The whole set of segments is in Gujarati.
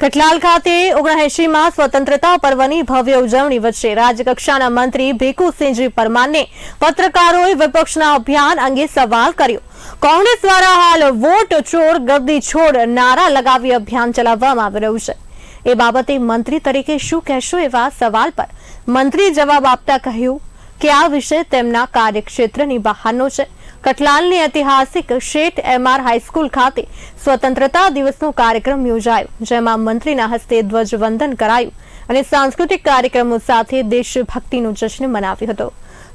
કઠલાલ ખાતે ઓગણએંશીમાં સ્વતંત્રતા પર્વની ભવ્ય ઉજવણી વચ્ચે રાજ્યકક્ષાના મંત્રી ભીખુસિંહજી પરમારને પત્રકારોએ વિપક્ષના અભિયાન અંગે સવાલ કર્યો. કોંગ્રેસ દ્વારા હાલ વોટ ચોર ગર્દી છોડ નારા લગાવી અભિયાન ચલાવવામાં આવી રહ્યું છે. એ બાબતે મંત્રી તરીકે શું કહેશો એવા સવાલ પર મંત્રીએ જવાબ આપતા કહ્યું કે આ વિષય તેમના કાર્યક્ષેત્રની બહારનો છે. કઠલાલની ઐતિહાસિક શેઠ એમઆર હાઈસ્કૂલ ખાતે સ્વતંત્રતા દિવસનો કાર્યક્રમ યોજાયો, જેમાં મંત્રીના હસ્તે ધ્વજવંદન કરાયું અને સાંસ્કૃતિક કાર્યક્રમો સાથે દેશભક્તિનો જશ્ન મનાવ્યો હતો.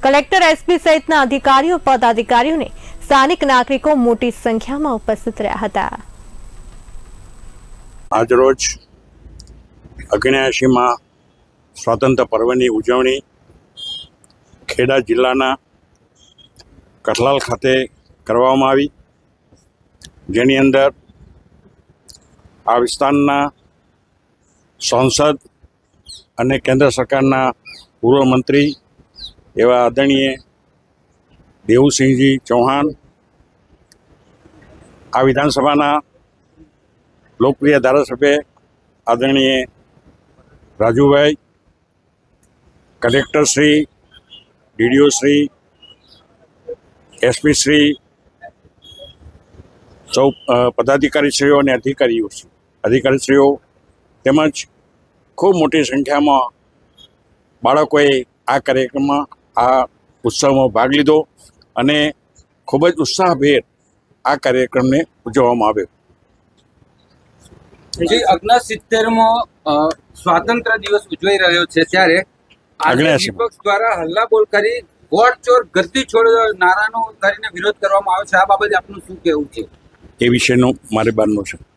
કલેક્ટર એસપી સહિતના અધિકારીઓ, પદાધિકારીઓને સ્થાનિક નાગરિકો મોટી સંખ્યામાં ઉપસ્થિત રહ્યા હતા. આજરોજ અગ્નિયાશીમાં સ્વાતંત્ર્ય પર્વની ઉજવણી ખેડા જિલ્લાના કઠલાલ ખાતે કરવામાં આવી. જેની અંદર આ વિસ્તારના સાંસદ અને કેન્દ્ર સરકારના પૂર્વ મંત્રી એવા આદરણીય દેવુસિંહજી ચૌહાણ, આ વિધાનસભાના લોકપ્રિય ધારાસભ્ય આદરણીય Rajubhai, collector Shri, DDO Shri SP Shri સૌ પદાધિકારીશ્રીઓ અને અધિકારીઓ અધિકારીશ્રીઓ તેમજ ખૂબ મોટી સંખ્યામાં બાળકોએ આ કાર્યક્રમમાં આ ઉત્સવમાં ભાગ લીધો અને ખૂબ જ ઉત્સાહભેર આ કાર્યક્રમને ઉજવવામાં આવ્યો જે અગ્ન સિત્તેરમો સ્વાતંત્ર દિવસ ઉજવાઈ રહ્યો છે ત્યારે. વિપક્ષ દ્વારા હલ્લાબોલ કરી વોટ ચોર ગરદી છોડ નારાનો કરીને વિરોધ કરવામાં આવે છે. આ બાબતે આપનું શું કહેવું છે? એ વિશેનો મારે બારનું છે.